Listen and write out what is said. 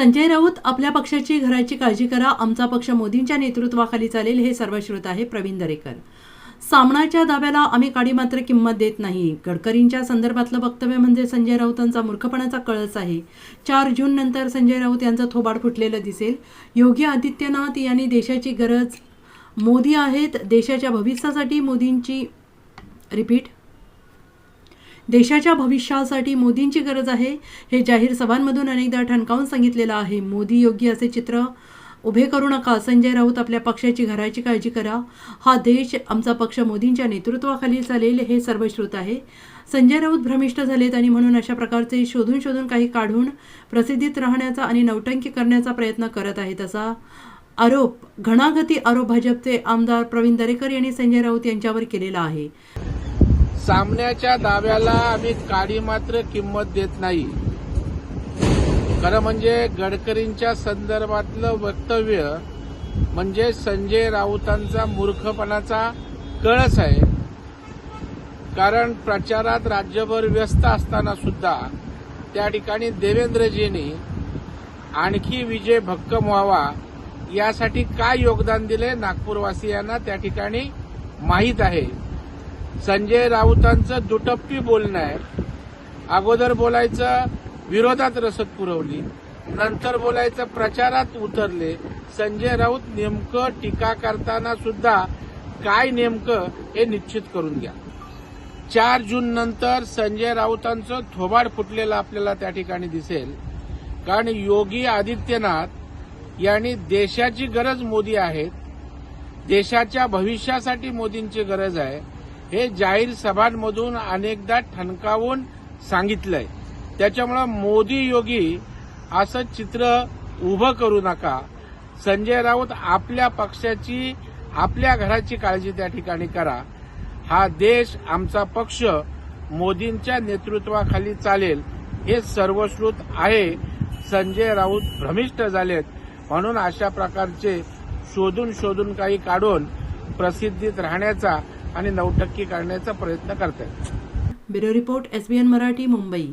संजय राऊत आपल्या पक्षाची घराची काळजी करा आमचा पक्ष मोदींच्या नेतृत्वाखाली चालेल हे सर्वश्रुत आहे प्रवीण दरेकर. सामनाच्या दाव्याला आम्ही काडी मात्र किंमत देत नाही. गडकरींच्या संदर्भातलं वक्तव्य म्हणजे संजय राऊतांचा मूर्खपणाचा कळस आहे. चार जून नंतर संजय राऊत यांचं थोबाड फुटलेलं दिसेल. योगी आदित्यनाथ यांनी देशाची गरज मोदी आहेत देशाच्या भविष्यासाठी मोदींची रिपीट देशाच्या भविष्यासाठी मोदींची गरज आहे हे जाहीर सभांमधून अनेकदा ठणकावून सांगितलेलं आहे. मोदी योग्य असे चित्र उभे करू नका. संजय राऊत आपल्या पक्षाची घराची काळजी करा. हा देश आमचा पक्ष मोदींच्या नेतृत्वाखाली चालेल हे सर्वश्रुत आहे. संजय राऊत भ्रमिष्ट झालेत आणि म्हणून अशा प्रकारचे शोधून शोधून काही काढून प्रसिद्धीत राहण्याचा आणि नौटंकी करण्याचा प्रयत्न करत आहेत असा आरोप घणाघती आरोप भाजपचे आमदार प्रवीण दरेकर यांनी संजय राऊत यांच्यावर केलेला आहे. सामन्याच्या दाव्याला आम्ही काडी मात्र किंमत देत नाही. खरं म्हणजे गडकरींच्या संदर्भातलं वक्तव्य म्हणजे संजय राऊतांचा मूर्खपणाचा कळस आहे. कारण प्रचारात राज्यभर व्यस्त असताना सुद्धा त्या ठिकाणी देवेंद्रजींनी आणखी विजय भक्कम व्हावा यासाठी काय योगदान दिले नागपूरवासियांना त्या ठिकाणी माहीत आहे. संजय राऊतांचं दुटप्पी बोलणं आहे. अगोदर बोलायचं विरोधात रसद पुरवली. नंतर बोलायचं प्रचारात उतरले. संजय राऊत नेमकं टीका करताना सुद्धा काय नेमकं हे निश्चित करून घ्या. चार जून नंतर संजय राऊतांचं थोबाड फुटलेलं आपल्याला त्या ठिकाणी दिसेल. कारण योगी आदित्यनाथ यांनी देशाची गरज मोदी आहेत. देशाच्या भविष्यासाठी मोदींची गरज आहे. हे जाहीर सभांमधून अनेकदा ठणकावून सांगितलंय. त्याच्यामुळं मोदी योगी असं चित्र उभं करू नका. संजय राऊत आपल्या पक्षाची आपल्या घराची काळजी त्या ठिकाणी करा. हा देश आमचा पक्ष मोदींच्या नेतृत्वाखाली चालेल हे सर्वश्रुत आहे. संजय राऊत भ्रमिष्ट झालेत म्हणून अशा प्रकारचे शोधून शोधून काही काढून प्रसिद्धीत राहण्याचा आणि नऊ टक्के काढण्याचा प्रयत्न करतायत. Bureau report SBN Marathi Mumbai.